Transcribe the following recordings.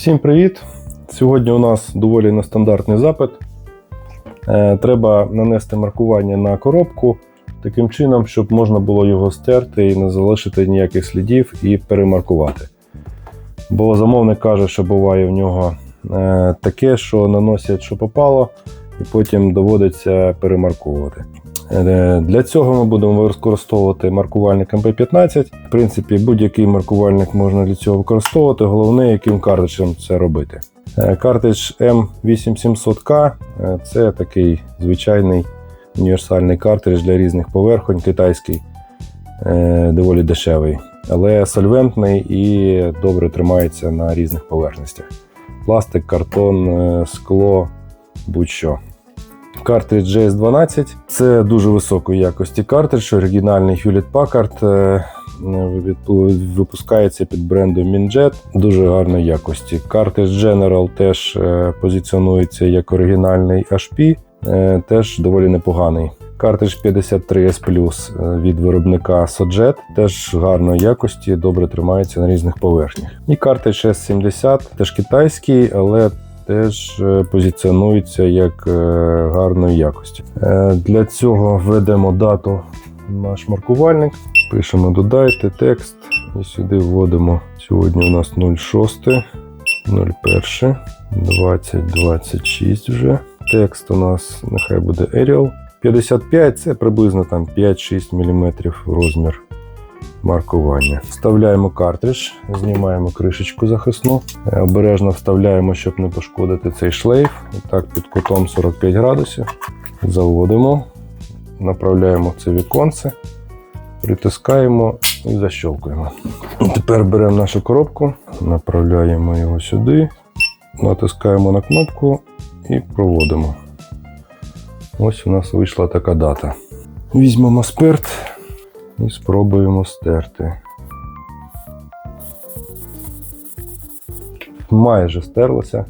Всім привіт! Сьогодні у нас доволі нестандартний запит. Е, Треба нанести маркування на коробку таким чином, щоб можна було його стерти і не залишити ніяких слідів і перемаркувати. Бо замовник каже, що буває в нього е, таке, що наносять, що попало, і потім доводиться перемарковувати. Е, Для цього ми будемо використовувати маркувальник MP15. В принципі, будь-який маркувальник можна для цього використовувати. Головне, яким картриджем це робити. Е, Картридж M8700K е, це такий звичайний універсальний картридж для різних поверхонь, китайський, доволі дешевий, але сольвентний і добре тримається на різних поверхностях. Пластик, картон, скло, будь-що. Картридж JS12 це дуже високої якості картридж, оригінальний Hewlett Packard. е, Випускається під брендом Minjet дуже гарної якості. Картридж General теж е, позиціонується як оригінальний HP, е, теж доволі непоганий. Картридж 53S Plus е, від виробника Sojet теж гарної якості, добре тримається на різних поверхнях. І картридж S70 теж китайський, але теж е, позиціонується як е, гарної якості. Е, Для цього введемо дату наш маркувальник, пишемо додайте текст і сюди вводимо. Сьогодні у нас 06, 01, 2026 вже. Текст у нас нехай буде Arial. 55 це приблизно там 5-6 мм розмір маркування. Вставляємо картридж, знімаємо кришечку захисну, Е, обережно вставляємо, щоб не пошкодити цей шлейф. Так під кутом 45 градусів. Заводимо, направляємо це віконце, притискаємо і защолкуємо. Тепер беремо нашу коробку, направляємо його сюди, натискаємо на кнопку і проводимо. Ось у нас вийшла така дата. Візьмемо спирт і спробуємо стерти. Майже стерлося,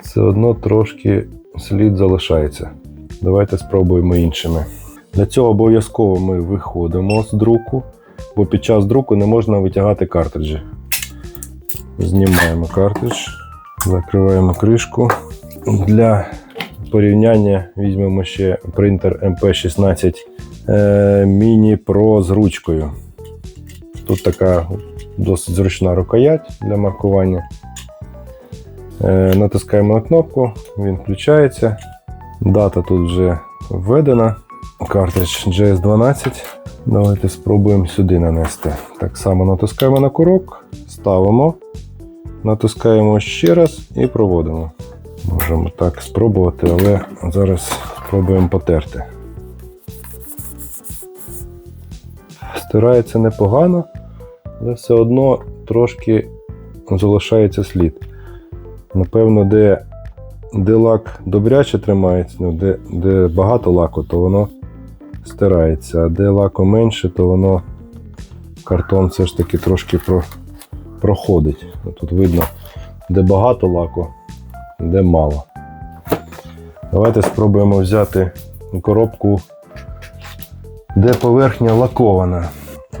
все одно трошки слід залишається. Давайте спробуємо іншими. Для цього обов'язково ми виходимо з друку, бо під час друку не можна витягати картриджі. Знімаємо картридж, закриваємо кришку. Для порівняння візьмемо ще принтер mp 16 Е, міні-про з ручкою. Тут така досить зручна рукоять для маркування. Е, натискаємо на кнопку, він включається. Дата тут вже введена. Картридж GS12. Давайте спробуємо сюди нанести. Так само натискаємо на курок, ставимо, натискаємо ще раз і проводимо. Можемо так спробувати, але зараз спробуємо потерти. Стирається непогано, але все одно трошки залишається слід. Напевно, де, де лак добряче тримається, ну, де, де багато лаку, то воно стирається, а де лаку менше, то воно картон все ж таки трошки про, проходить. Тут видно, де багато лаку, де мало. Давайте спробуємо взяти коробку, де поверхня лакована.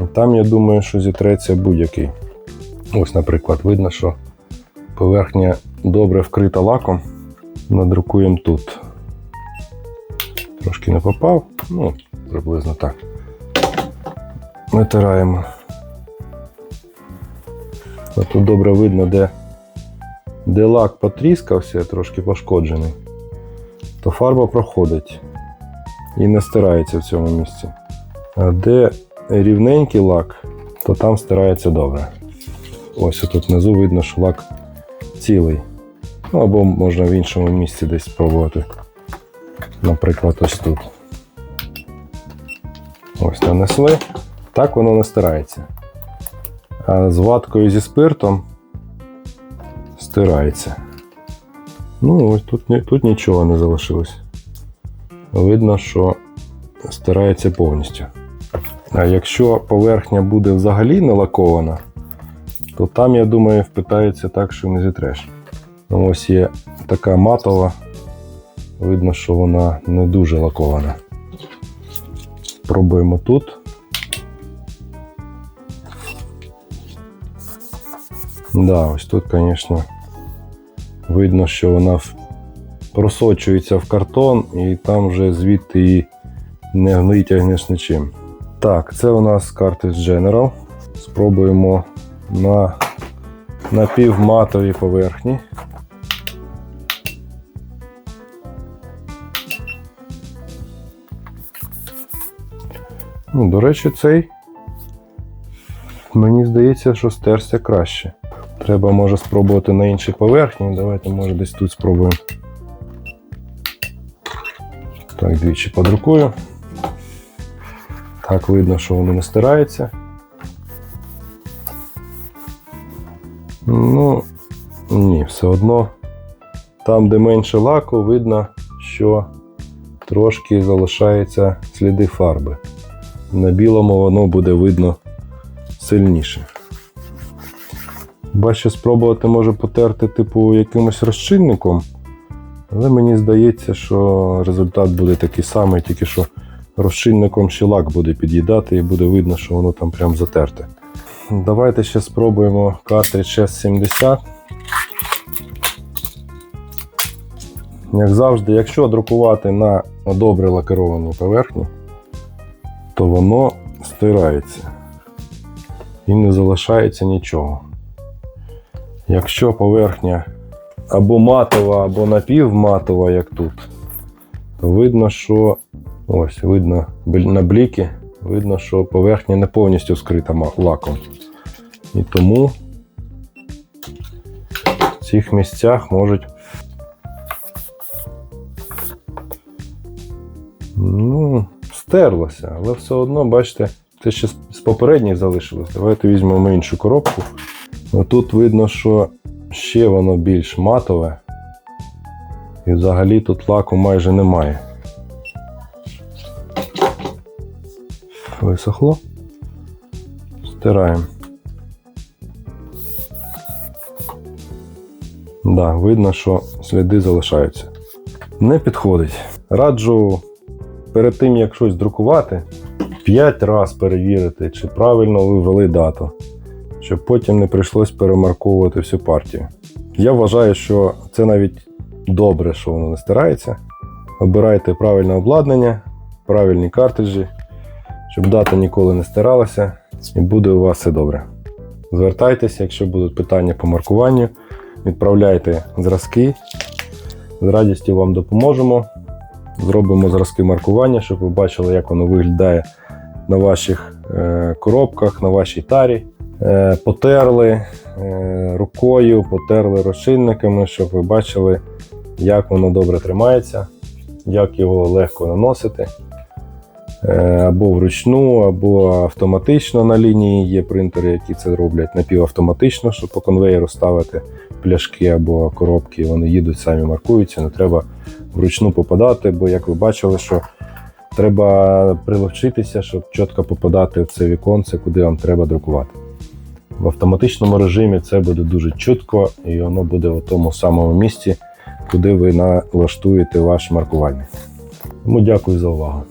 Там, я думаю, що зітреться будь-який. Ось, наприклад, видно, що поверхня добре вкрита лаком. Надрукуємо тут. Трошки не попав, ну, приблизно так. Витираємо. Ось Тут добре видно, де, де лак потріскався, трошки пошкоджений, то фарба проходить і не стирається в цьому місці. А де рівненький лак, то там стирається добре. Ось тут внизу видно, що лак цілий. Ну або можна в іншому місці десь спробувати. Наприклад, ось тут. Ось нанесли. Так воно не стирається. А з ваткою зі спиртом стирається. Ну, ось тут, тут нічого не залишилось. Видно, що стирається повністю. А якщо поверхня буде взагалі не лакована, то там, я думаю, впитається так, що не зітреш. Ну, ось є така матова, видно, що вона не дуже лакована. Пробуємо тут. Да, ось тут, звісно, Видно, що вона просочується в картон, і там вже звідти її не витягнеш нічим. Так, це у нас картридж General. Спробуємо на напівматовій поверхні. Ну, до речі, цей мені здається, що стерся краще. Треба може спробувати на іншій поверхні. Давайте, може, десь тут спробуємо. Так, двічі подрукую. Так, видно, що воно не стирається. Ну, ні, все одно. Там, де менше лаку, видно, що трошки залишаються сліди фарби. На білому воно буде видно сильніше. Бачу, спробувати може потерти, типу, якимось розчинником. Але мені здається, що результат буде такий самий, тільки що розчинником ще лак буде під'їдати і буде видно, що воно там прям затерте. Давайте ще спробуємо картридж S70. Як завжди, якщо друкувати на добре лакированій поверхні, то воно стирається і не залишається нічого. Якщо поверхня або матова, або напівматова, як тут, то видно, що ось видно на бліки, видно, що поверхня не повністю скрита лаком. І тому в цих місцях можуть ну, стерлося, але все одно, бачите, це ще з- попередніх залишилось. Давайте візьмемо іншу коробку. Тут видно, що ще воно більш матове. І взагалі тут лаку майже немає. Висохло. Стираємо. Да, видно, що сліди залишаються. Не підходить. Раджу перед тим, як щось друкувати, 5 разів перевірити, чи правильно ви ввели дату, щоб потім не прийшлось перемарковувати всю партію. Я вважаю, що це навіть добре, що воно не стирається. Обирайте правильне обладнання, правильні картриджі, щоб дата ніколи не стиралася, і буде у вас все добре. Звертайтеся, якщо будуть питання по маркуванню, відправляйте зразки. З радістю вам допоможемо. Зробимо зразки маркування, щоб ви бачили, як воно виглядає на ваших е, коробках, на вашій тарі. Е, потерли е, рукою, потерли розчинниками, щоб ви бачили, як воно добре тримається, як його легко наносити. Е, Або вручну, або автоматично на лінії є принтери, які це роблять напівавтоматично, щоб по конвеєру ставити пляшки або коробки, вони їдуть, самі маркуються, не треба вручну попадати, бо як ви бачили, що треба приловчитися, щоб чітко попадати в це віконце, куди вам треба друкувати. В автоматичному режимі це буде дуже чітко і воно буде в тому самому місці, куди ви налаштуєте ваш маркувальник. Тому дякую за увагу.